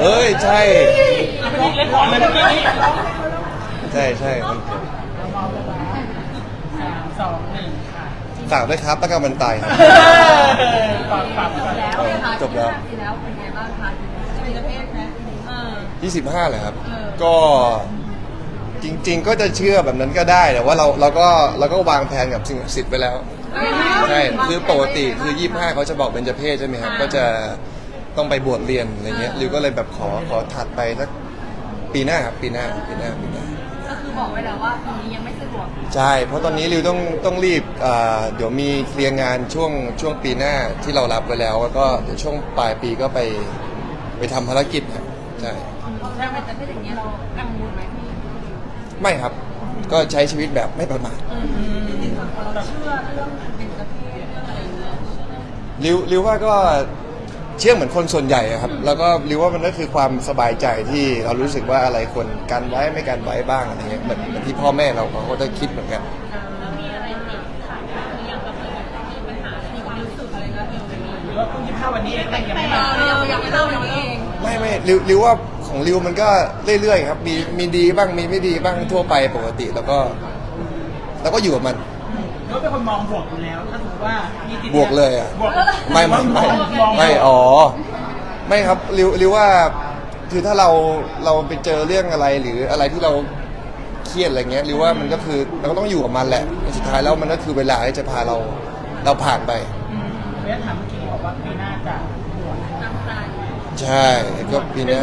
เอ้ย ใช่เอาไปยิงเล่นของเลยเมื่อกี้นี้ใช่ใช่มันเกิดสามสองหนึ่งค่ะฝากด้วยครับตะการมันตายครับฝากฝากฝากแล้วนะคะจบแล้ว ปีแล้วเป็นไงบ้างคะเป็นประเภทไหมเออ 25เลยครับ เออ ก็จริง ๆ ก็จะเชื่อแบบนั้นก็ได้แต่ว่าเราเราก็เราก็วางแผนกับสิ่งศักดิ์สิทธิ์ไปแล้ว ใช่ คือปกติคือ 25เขาจะบอกเป็นจเพศใช่ไหมครับ ก็จะ ต้องไปบวชเรียนอะไรเงี้ยริวก็เลยแบบขอขอถัดไปสักปีหน้าครับปีหน้าปีหน้าปีหน้า ก็คือบอกไว้แล้วว่าปีนี้ยังไม่สะดวกใช่ เพราะตอนนี้ริวต้องต้องรีบอ่าเดี๋ยวมีเคลียร์งานช่วงช่วงปีหน้าที่เรารับไว้แล้ว แล้วก็เดี๋ยวช่วงปลายปีก็ไปไปทำภารกิจครับใช่ถ้าเป็นประเภทอย่างนี้ยเรากังวลไหมพี่ไม่ครับ ก็ใช้ชีวิตแบบไม่ประมาทจริงๆเราเชื่อเรื่องเป็นประเภทเรื่องอะไรอย่างเงี้ยริวริวว่าก็ เชื่อเหมือนคนส่วนใหญ่อะครับ แล้วก็ริวว่ามันก็คือความสบายใจที่เรารู้สึกว่าอะไรควรกันไว้ไม่กันไว้บ้างอะไรเงี้ยเหมือนเหมือนที่พ่อแม่เราเขาก็จะคิดเหมือนกันมีอะไรติดขัดหรือยังกับมีปัญหามีความรู้สึกอะไรก็เออไม่มีหรือว่าคุณยี่ห้าวันนี้เองแต่ยังไม่เอมาอยังยังไม่เล่าอย่างนี้เองไม่ไม่ริวริวว่าของริวมันก็เรื่อยๆครับ มีมีดีบ้างมีไม่ดีบ้างทั่วไปปกติ แล้วก็ แล้วก็อยู่กับมัน หรือว่าเป็นคนมองบวกอยู่แล้วถ้าสมมติว่ามีติดบวกเลยอะบวกไม่ไม่ไม่มองบวกไม่อ๋อ ไม่ครับริวริวว่าคือถ้าเราเราไปเจอเรื่องอะไรหรืออะไรที่เราเครียดอะไรเงี้ยริวว่ามันก็คือเราก็ต้องอยู่กับมันแหละสุดท้ายแล้วมันก็คือเวลาที่จะพาเราเราผ่านไปอืมเรียกถามเมื่อกี้บอกว่าปีหน้าจะบวชน้ำตาลใช่ก็ปีหน้า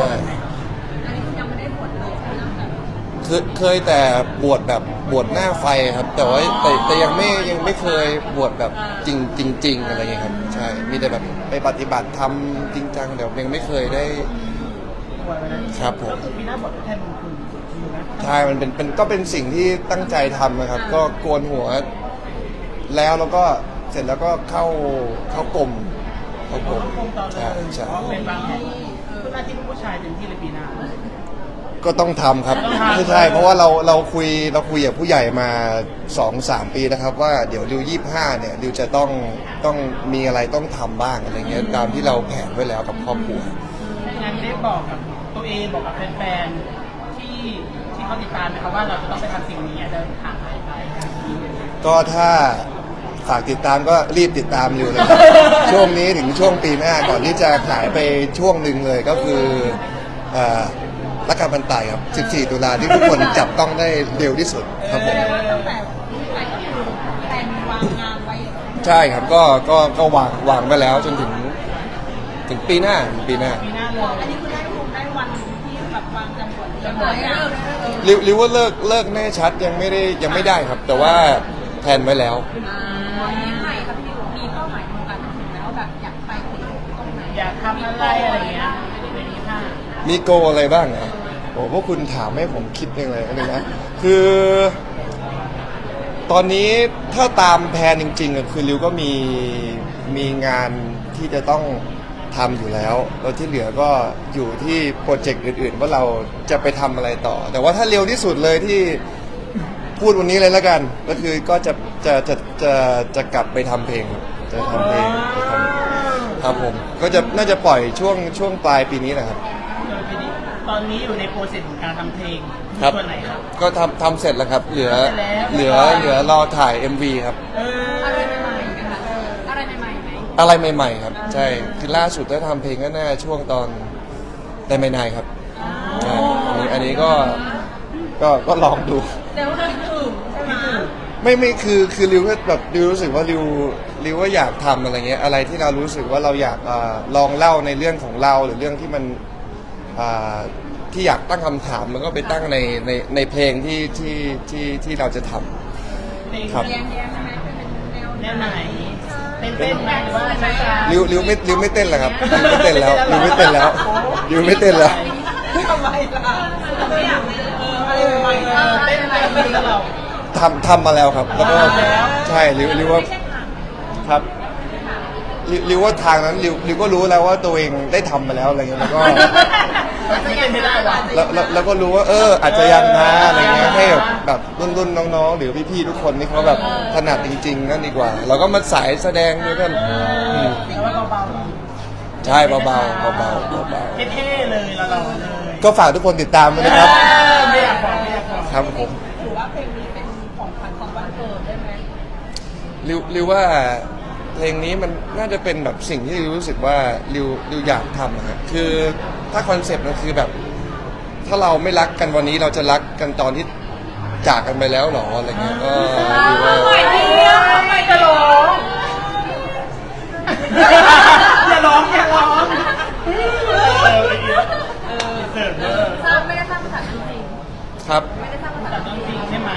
เคยเคยแต่บวชแบบบวชหน้าไฟครับ แต่ว่าแต่แต่ยังไม่ยังไม่เคยบวชแบบจริงจริงจริงอะไรเงี้ยครับ ใช่ มีแต่แบบไปปฏิบัติทำจริงจังเดี๋ยวยังไม่เคยได้บวชไปแล้วครับผม ก็คือปีหน้าบวชแทนบุญคุณอยู่นะใช่มันเป็นเป็นก็เป็นสิ่งที่ตั้งใจทำนะครับ ก็โกนหัว แล้วแล้วก็เสร็จแล้วก็เข้าเข้ากลมเข้ากลมคงต่อเลใช่ยใช่เพราะเป็นบางแห่งคือหน้าที่ลูกผู้ชายเต็มที่เลยปีหน้า ก็ต้องทำครับต้องทำใช่ใช่เพราะว่าเราเราคุยเราคุยกับผู้ใหญ่มา2อสามปีนะครับ ว่าเดี๋ยวริวยี่ห้าเนี่ยริวจะต้องต้องมีอะไรต้องทำบ้างอะไรเงี้ยตามที่เราแผนไว้แล้วกับครอบครัวงานได้บอกกับตัวเองบอกกับแฟนๆที่ที่เขาติดตามนะครับว่าเราจะต้องไปทำสิ่งนี้อาจจะห่างหายไปก็ถ้าฝากติดตามก็รีบติดตามอยู่เลยครับ ช่วงนี้ถึงช่วงปีหน้าก่อนที่จะหายไปช่วงหนึ่งเลยก็คือเอ่อ รักการบันไตครับ 14 ตุลาที่ทุกคนจับต้องได้เร็วที่สุดครับผมตั้งแต่นี้ไปก็คือแผนวางงานไว้ ใช่ครับก็ก็ก็วางวางไว้แล้วจนถึงถึงปีหน้าถึงปีหน้าปีหน้าเลยอันนี้คือได้วงได้วันที่แบบวางจำบวชจำบวชเลิกเออริวริวว่าเลิกเลิกแน่ชัดยังไม่ได้ยังไม่ได้ครับ แต่ว่าแผนไว้แล้วอ่าปีใหม่ครับพี่มีเป้าหมายในการถึงแล้วแบบอยากไปถึงตรงไหนอยากทำอะไรอะไรเงี้ยในนี้ค่ะ มีโกอะไรบ้างอะโอ้พวกคุณถามให้ผมคิดเองเลยอันนึงนะ คือ ตอนนี้ถ้าตามแพลนจริงๆอะคือริวก็มีมีงานที่จะต้องทำอยู่แล้ว แล้วที่เหลือก็อยู่ที่โปรเจกต์อื่นๆ ว่าเราจะไปทำอะไรต่อ แต่ว่าถ้าเร็วที่สุดเลยที่พูดวันนี้เลยแล้วกัน ก็คือก็จะจะจะจะจะกลับไปทำเพลงครับจะทำเพลงจะทำครับผม ก็จะน่าจะปล่อยช่วงช่วงปลายปีนี้แหละครับ ตอนนี้อยู่ในโปรเซสของการทำเพลงครับ ส่วนไหนครับ ก็ทำทำเสร็จแล้วครับ เหลือเสร็จแล้วเหลือเหลือรอถ่าย MV ครับ เอออะไรใหม่ๆนะคะเอออะไรใหม่ๆไหมอะไรใหม่ ๆ ครับ ใช่คือล่าสุดได้ทำเพลงก็น่าช่วงตอนไดไม่นายครับใช่อันนี้อันนี้ก็ก็ก็ลองดูเดี๋ยวเราถึงใช่ไหมไม่ไม่คือคือริวก็แบบริวรู้สึกว่าริวริวว่าอยากทำอะไรเงี้ยอะไรที่เรารู้สึกว่าเราอยากอาลองเล่าในเรื่องของเราหรือเรื่องที่มัน อ่าที่อยากตั้งคำถามมันก็ไปตั้งในในในเพลงที่ที่ที่ที่เราจะทำ เพลงครับแยงแยงใช่ไหมเป็นแนวแนวไหนเต้นเต้นไหมหรือว่าช้าๆริวริวไม่ริวไม่เต้นแล้วครับริวไม่เต้นแล้วริวไม่เต้นแล้วริวไม่เต้นแล้ว ทำไมล่ะไม่อยากเอออะไรใหม่ๆเออเต้นอะไรไม่ตลอดทำทำมาแล้วครับ แล้วก็ทำแล้ว ใช่ริวริวว่าไม่ใช่ทางครับริวริวว่าทางนั้นริวริวก็รู้แล้วว่าตัวเองได้ทำมาแล้วอะไรเงี้ยแล้วก็ แล้วแล้วแล้วก็รู้ว่าเอออาจจะยังนะอะไรเงี้ยให้แบบแบบรุ่นรุ่นน้องๆ หรือพี่ๆทุกคนที่เขาแบบถนัดจริง ๆ นั่นดีกว่า เราก็มาสายแสดงด้วยกันมแต่ว่าเบาใช่เบาๆเบาๆเบาๆเท่ๆเลยเราต่อเลยก็ฝากทุกคนติดตามด้วยนะครับ ไม่อยากบอกไม่อยากบอกครับผมถือว่าเพลงนี้เป็นของขวัญของวันเกิดได้ไหมริวริวว่าเพลงนี้มันน่าจะเป็นแบบสิ่งที่ริวรู้สึกว่าริวริวอยากทำนะฮะคือถ้าคอนเซ็ปต์มันคือแบบ ถ้าเราไม่รักกันวันนี้เราจะรักกันตอนที่จากกันไปแล้วเหรออะไรเงี้ยก็ริวว่าใหม่ดีอะใหม่จะร้องอย่าร้องอย่าร้องเออเสิร์ฟเออสร้างไม่ได้สร้างภาษาจริงครับ ไม่ได้สร้างภาษาแต่ต้องจริงใช่ไหม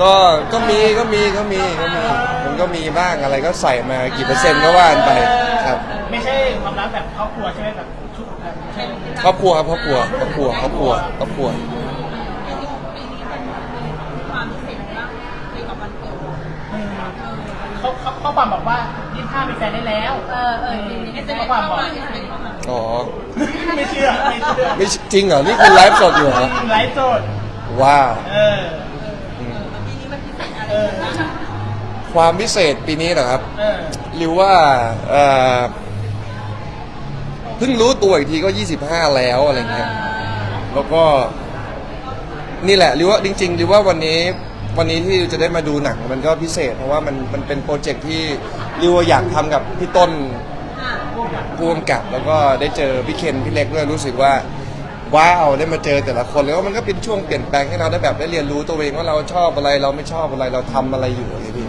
ก็ก็มีก็มีก็มีก็มีมันก็มีบ้างอะไรก็ใส่มากี่เปอร์เซ็นต์ก็ว่ากันไปครับ ไม่ใช่ความรักแบบครอบครัวใช่ไหมแบบชุดแบบใช่ไหม ครอบครัวครับครอบครัวครอบครัวครอบครัวครอบครัวปีนี้เป็นความพิเศษอะไรบ้างเกี่ยวกับวันเกิดเขาเขาเขาความบอกว่ายี่ห้ามีแฟนได้แล้วเออเออจริงนี่ๆเป็นความบอกเป็นความบอกอ๋อ ไม่เชื่อไม่เชื่อไม่จริงเหรอ นี่คือไลฟ์สดอยู่เหรอ ไลฟ์สดว้าวเอออืมปีนี้มันพิเศษอะไรเออความพิเศษปีนี้เหรอครับ เออริวว่าเอ่อ เพิ่งรู้ตัวอีกทีก็ 25 แล้วอะไรเงี้ยแล้วก็นี่แหละริวว่าจริงๆริวว่าวันนี้วันนี้ที่จะได้มาดูหนังมันก็พิเศษ เพราะว่ามันมันเป็นโปรเจกต์ที่ริวอยากทำกับพี่ต้นอะผู้กำกับ แล้วก็ได้เจอพี่เคนพี่เล็กด้วยรู้สึกว่าว้าวได้มาเจอแต่ละคนแล้วมันก็เป็นช่วงเปลี่ยนแปลงให้เราได้แบบได้เรียนรู้ตัวเองว่าเราชอบอะไรเราไม่ชอบอะไรเราทำอะไรอยู่อะไรพี่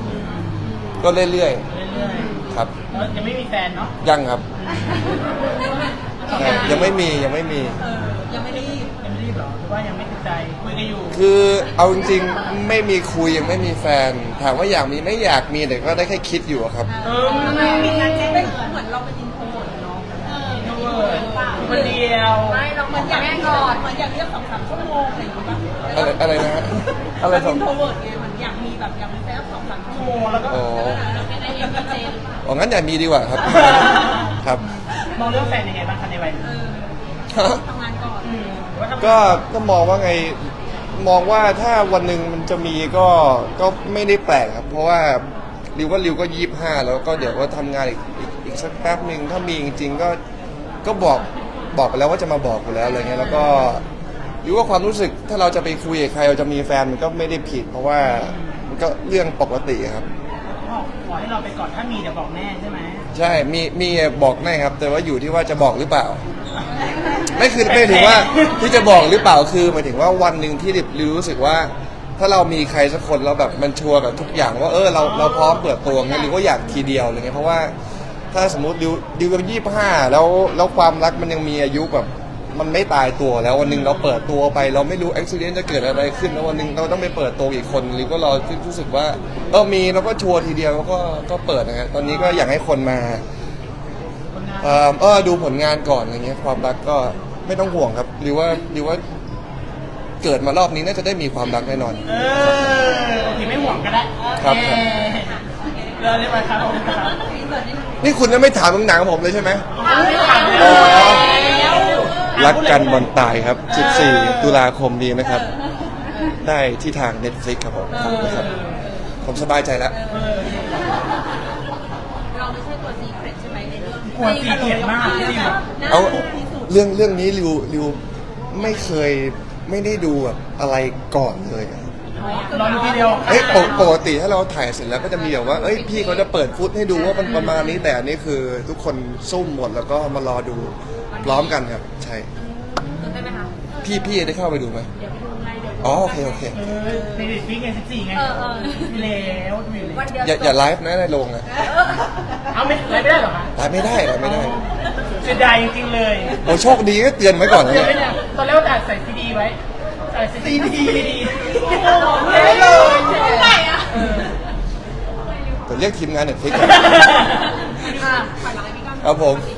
ก็เรื่อยเรื่อยๆครับๆแล้วยังไม่มีแฟนเนาะ ยังครับ ใช่ยังไม่มียังไม่มี เออยังไม่ได้รีบยังไม่รีบหรอหรือว่ายังไม่ติดใจคุยกันอยู่คือเอาจริงๆไม่มีคุยยังไม่มีแฟน ถามว่าอยากมีไม่อยากมีแต่ก็ได้แค่คิดอยู่อะครับ เออทำไมมีการแจ้งเป็นเหมือนเราเป็นอินโทรเวิร์ดเนาะเออดูเออคนเดียวไม่เราเหมือนอยากแน่ก่อนเหมือนอยากเรียกสองสามชั่วโมงอะไรอย่างเงี้ยป่ะอะไรอะไรนะฮะอะไรสองอินโทรเวิร์ดไงเหมือนอยากมีแบบอยากมีแฟนสองสามชั่วชั่วโมโมงงแล้วก็ อ๋อเป็นไอเอ็มพีเจหรือเปล่า อ๋องั้นอย่ามีดีกว่าครับ ครับ มองเรื่องแฟนยังไงบ้างคะในวัยนี้เออทำงานก่อนอืมหรือว่าทำก็ก็มองว่าไงมองว่าถ้าวันหนึ่งมันจะมีก็ก็ไม่ได้แปลกครับ เพราะว่าริวว่าริวก็ยี่ห้าแล้วก็เดี๋ยวก็ทำงานอีกอีกอีกสักแป๊บหนึ่งถ้ามีจริงๆก็ก็บอกบอกไปแล้วว่าจะมาบอกอยู่แล้วอะไรเงี้ยแล้วก็ริวว่าความรู้สึกถ้าเราจะไปคุยกับใครเราจะมีแฟนมันก็ไม่ได้ผิด เพราะว่ามันก็เรื่องปกติครับ บอกขอให้เราไปก่อนถ้ามีเดี๋ยวบอกแม่ใช่ไหมใช่ มี มีบอกแน่ครับ แต่ว่าอยู่ที่ว่าจะบอกหรือเปล่า ไม่คือไม่ถึงว่าที่จะบอกหรือเปล่าคือหมายถึงว่าวันหนึ่งที่ริบรู้สึกว่า ถ้าเรามีใครสักคนเราแบบมันชัวร์แบบทุกอย่างว่าเออเราเราพร้อมเปิดตัวไงหรือว่าอยากทีเดียวอะไรเงี้ยเพราะว่าถ้าสมมติดิวดิวกันยี่ห้าแล้วแล้วความรักมันยังมีอายุแบบ มันไม่ตายตัวแล้ววันหนึ่งเราเปิดตัวไป เราไม่รู้อุบิเหตุจะเกิดอะไรขึ้นแล้ววันหนึ่งเราต้องไปเปิดตัวอีกคนหรือก็เรารู้สึกว่าเออมีเราก็ชัวร์ทีเดียวแล้วก็ก็เปิดนะฮะตอนนี้ก็อยากให้คนมาคนงานเอ่อเออดูผลงานก่อนอะไรเงี้ยความรักก็ไม่ต้องห่วงครับหรือว่าหรือว่าเกิดมารอบนี้น่าจะได้มีความรักแน่นอนเออโอเคไม่ห่วงก็ได้ครับเออเราเรียกมาครับผมครับนี่คุณยังไม่ถามหนังๆผมเลยใช่ไหมไม่ถามอ๋อแล้ว รักกันบนตายครับ 14 ตุลาคมนี้นะครับ ได้ที่ทาง Netflix ครับผมครับ ผมสบายใจแล้วเออเราไม่ใช่ตัวซีเครตใช่ไหมในเรื่องกลัวซีเคร็ตมากจริงเหรอ เอา เรื่องเรื่องนี้ริวริวไม่เคยไม่ได้ดูแบบอะไรก่อนเลยอะ รอดูทีเดียวเอ้ยปกปกติถ้าเราถ่ายเสร็จแล้วก็จะมีแบบว่า เอ้ยพี่เขาจะเปิดฟุตให้ดูว่ามันประมาณนี้แต่อันนี้คือทุกคนซุ่มหมดแล้วก็มารอดูพร้อมกันครับ ใช่ตื่นเต้นไหมคะพี่พี่ได้เข้าไปดูไหมเดี๋ยวไปดูไงเดี๋ยวอ๋อโอเคโอเค เออในเด็กปีไงสิบสี่ไงเออเออมีแล้วดูอยู่วันเดียวอย่าอย่าไลฟ์นะในโรงนะเอาไม่ไลฟ์ไม่ได้เหรอคะไลฟ์ไม่ได้ไลฟ์ไม่ได้ เสียดายจริงๆเลยโอ้โชคดีก็เตือนไว้ก่อนนะเดี๋ยวเนี่ยไม่ได้ตอนแรกว่าจะใส่ซีดีไว้ใส่ ซีดีไม่ได้เลยไม่ไหวอะเออแต่เรียกทีมงานเน็ตฟิกอะผ่านหลังไอ้พี่ก้อนครับผมซี